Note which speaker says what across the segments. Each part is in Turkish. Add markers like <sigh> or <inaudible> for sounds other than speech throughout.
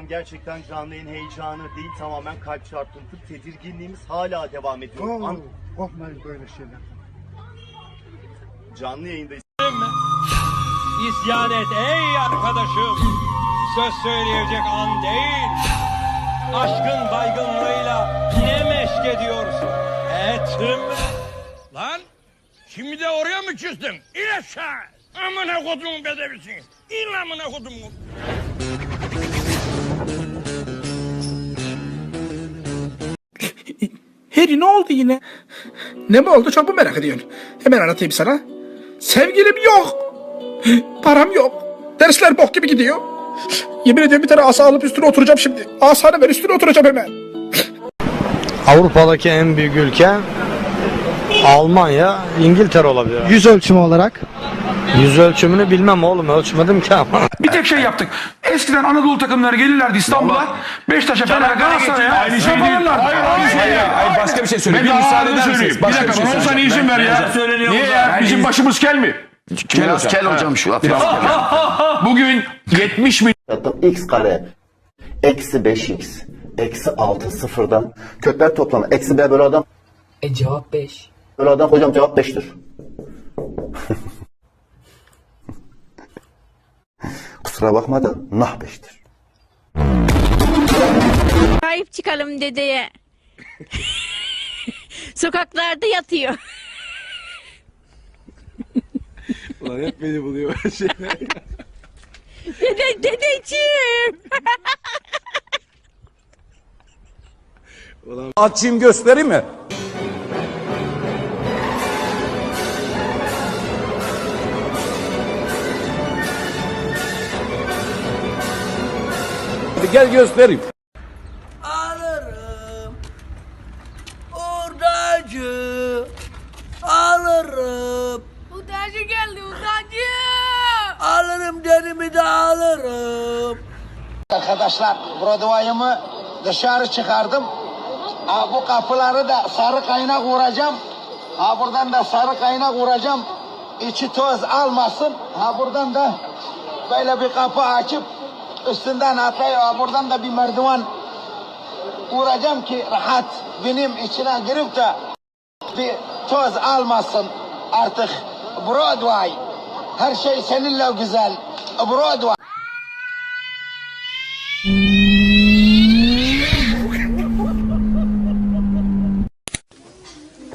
Speaker 1: gerçekten canlı yayın heyecanı değil tamamen kalp çarpıntı tedirginliğimiz hala devam ediyor.
Speaker 2: Oo,
Speaker 1: An-
Speaker 2: korkmayın böyle şeyler.
Speaker 1: canlı yayındayız.
Speaker 3: İsyan et ey arkadaşım. Söz söyleyecek an değil. Aşkın baygınlığıyla ne meşk ediyorsun? Etme.
Speaker 4: Lan şimdi de oraya mı küstün? İn aşağı. Amına kodumun bedevisin. İn amına kodumun.
Speaker 5: Harry ne oldu yine? Ne mi oldu çok mu merak ediyorsun? Hemen anlatayım sana. Sevgilim yok. Param yok. Dersler bok gibi gidiyor. Yemin ediyorum bir tane asa alıp üstüne oturacağım şimdi. Asanı ver üstüne oturacağım hemen.
Speaker 6: Avrupa'daki en büyük ülke Almanya, İngiltere olabilir.
Speaker 7: Yüz ölçümü olarak.
Speaker 6: Yüz ölçümünü bilmem oğlum ölçmedim ki ama.
Speaker 5: Bir tek şey yaptık. Eskiden Anadolu takımları gelirlerdi İstanbul'a. Beşiktaş'a, Fener'e, Galatasaray'a. Aynı şey değil. Hayır, aynı şey değil.
Speaker 8: Hayır başka bir şey söyleyeyim. Bir müsaade eder misiniz? Başka bir şey söyleyeceğim.
Speaker 5: izin ver ya. Niye ya? Bizim başımız kel mi?
Speaker 8: Biraz kel hocam şu.
Speaker 5: Bugün 70
Speaker 9: Yaptım x kare eksi 5x eksi 6 sıfırdan kökler toplamı eksi b bölü adam
Speaker 10: E cevap 5.
Speaker 9: bölü adam hocam cevap 5'tir. Kusura bakma da nah 5'tir.
Speaker 11: Sahip çıkalım dedeye. <laughs> Sokaklarda yatıyor.
Speaker 8: Ulan hep beni buluyor böyle şeyler.
Speaker 11: Dede, dedeciğim.
Speaker 8: Açayım göstereyim mi? Gel göstereyim.
Speaker 10: Alırım. Hurdacı. Alırım.
Speaker 11: Udacı geldi udacı.
Speaker 10: Alırım derimi de alırım.
Speaker 9: Arkadaşlar Broadway'ımı dışarı çıkardım. Ha, bu kapıları da sarı kaynak vuracağım. Ha buradan da sarı kaynak vuracağım. İçi toz almasın. Ha buradan da böyle bir kapı açıp üstünden ha, buradan da bir merdiven vuracağım ki rahat benim içine girip de bir toz almasın artık Broadway. Her şey seninle güzel. Broadway.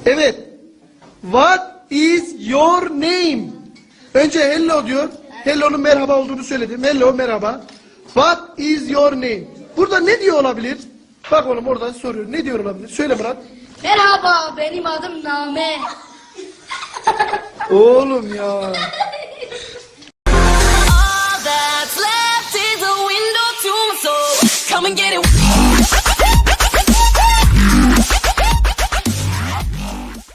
Speaker 7: Evet. What is your name? Önce hello diyor. Hello'nun merhaba olduğunu söyledim. Hello merhaba. What is your name? Burada ne diyor olabilir? Bak oğlum orada soruyor. Ne diyor olabilir? Söyle Murat.
Speaker 11: Merhaba benim adım Name. <laughs>
Speaker 7: Oğlum ya. Come and get it.